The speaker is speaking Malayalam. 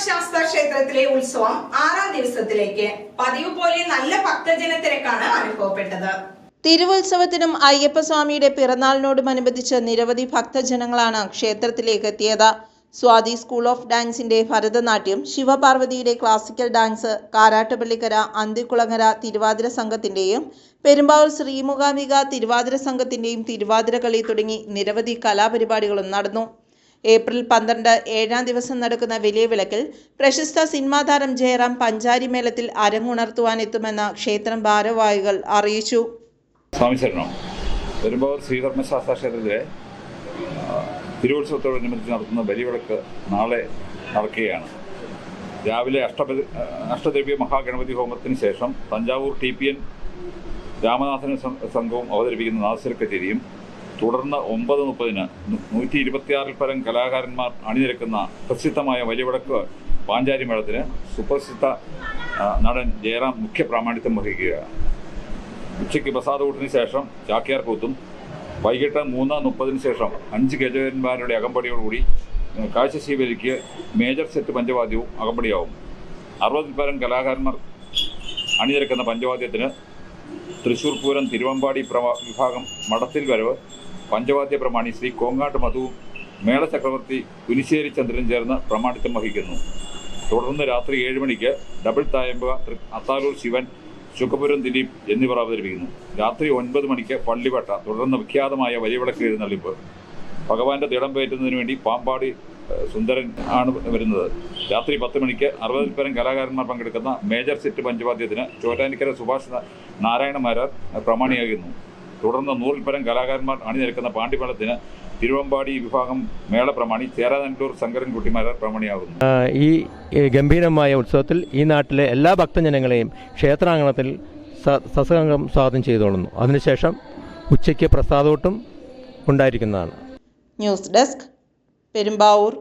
ശ്രീധർമ്മശാസ്ത്ര ക്ഷേത്രത്തിലെ ഉത്സവം ആറാം ദിവസത്തിലേക്ക് പതിവ് പോലെ നല്ല ഭക്തജന തിരക്കാണ് അനുഭവപ്പെട്ടത്. തിരുവുത്സവത്തിനും അയ്യപ്പസ്വാമിയുടെ പിറന്നാളിനോടുമനുബന്ധിച്ച് നിരവധി ഭക്തജനങ്ങളാണ് ക്ഷേത്രത്തിലേക്ക് എത്തിയത്. സ്വാതി സ്കൂൾ ഓഫ് ഡാൻസിന്റെ ഭരതനാട്യം ശിവപാർവതിയുടെ ക്ലാസിക്കൽ ഡാൻസ് കാരാട്ടുപള്ളിക്കര അന്തിക്കുളങ്ങര തിരുവാതിര സംഘത്തിന്റെയും പെരുമ്പാവൂർ ശ്രീമുഖാംബിക തിരുവാതിര സംഘത്തിന്റെയും തിരുവാതിര കളി തുടങ്ങി നിരവധി കലാപരിപാടികളും നടന്നു. ഏപ്രിൽ പന്ത്രണ്ട് ഏഴാം ദിവസം നടക്കുന്ന വലിയ വിളക്കിൽ പ്രശസ്ത സിനിമാതാരം ജയറാം പഞ്ചാരി മേളത്തിൽ അരങ്ങുണർത്തുവാനെത്തുമെന്ന് ക്ഷേത്രം ഭാരവാഹികൾ അറിയിച്ചു. സ്വാമി തിരുവുത്സവത്തോടനുബന്ധിച്ച് നടത്തുന്ന ബലിവിളക്ക് നാളെ നടക്കുകയാണ്. രാവിലെ അഷ്ടപതി അഷ്ടദ്രവ്യ മഹാഗണപതി ഹോമത്തിന് ശേഷം തഞ്ചാവൂർ ടി പി എൻ രാമനാഥന സംഘവും അവതരിപ്പിക്കുന്ന നാദസ്വര കച്ചേരിയും തുടർന്ന് ഒമ്പത് മുപ്പതിന് നൂറ്റി ഇരുപത്തിയാറിൽ പരം കലാകാരന്മാർ അണിനിരക്കുന്ന പ്രസിദ്ധമായ വലിയവിളക്ക് പാഞ്ചാരി മേളത്തിന് സുപ്രസിദ്ധ നടൻ ജയറാം മുഖ്യ പ്രാമാണിത്യം വഹിക്കുകയാണ്. ഉച്ചയ്ക്ക് പ്രസാദകൂട്ടിന് ശേഷം ചാക്യാർ കൂത്തും വൈകിട്ട് മൂന്ന് മുപ്പതിന് ശേഷം അഞ്ച് ഗജകന്മാരുടെ അകമ്പടിയോടുകൂടി കാഴ്ച ശീവലിക്ക് മേജർ സെറ്റ് പഞ്ചവാദ്യവും അകമ്പടിയാവും. അറുപതിൽ പരം കലാകാരന്മാർ അണിനിരക്കുന്ന പഞ്ചവാദ്യത്തിന് തൃശൂർ പൂരം തിരുവമ്പാടി വിഭാഗം മടത്തിൽ വരവ് പഞ്ചവാദ്യ പ്രമാണി ശ്രീ കോങ്ങാട്ട് മധുവും മേളചക്രവർത്തി കുനിശ്ശേരി ചന്ദ്രൻ ചേർന്ന് പ്രമാണിത്വം വഹിക്കുന്നു. തുടർന്ന് രാത്രി ഏഴ് മണിക്ക് ഡബിൾ തായമ്പ അത്താലൂർ ശിവൻ ശുഖപുരം ദിലീപ് എന്നിവർ അവതരിപ്പിക്കുന്നു. രാത്രി ഒൻപത് മണിക്ക് പള്ളിവട്ട തുടർന്ന് വിഖ്യാതമായ വലിയവിളക്ക് എഴുന്നള്ളിപ്പ്. ഭഗവാന്റെ തിടം പേറ്റുന്നതിന് വേണ്ടി പാമ്പാടി സുന്ദരൻ ആണ് വരുന്നത്. രാത്രി പത്ത് മണിക്ക് അറുപതിൽ പരം കലാകാരന്മാർ പങ്കെടുക്കുന്ന മേജർ സിറ്റ് പഞ്ചവാദ്യത്തിന് ചോറ്റാനിക്കര സുഭാഷ് നാരായണമാരാർ നാരായണ മാരാർ പ്രമാണിയാകുന്നു. തുടർന്ന് നൂറിൽ പരം കലാകാരന്മാർ അണിനിരക്കുന്ന പാണ്ടിമേളത്തിന് തിരുവമ്പാടി വിഭാഗം മേള പ്രമാണി ചേരാനല്ലൂർ ശങ്കരൻകുട്ടിമാരാർ പ്രമാണിയാകുന്നു. ഈ ഈ ഗംഭീരമായ ഉത്സവത്തിൽ ഈ നാട്ടിലെ എല്ലാ ഭക്തജനങ്ങളെയും ക്ഷേത്രാങ്കണത്തിൽ സ- സസംഗം സ്വാഗതം ചെയ്തോളുന്നു. അതിനുശേഷം ഉച്ചയ്ക്ക് പ്രസാദോട്ടും ഉണ്ടായിരിക്കുന്നതാണ്. News desk Perumbavoor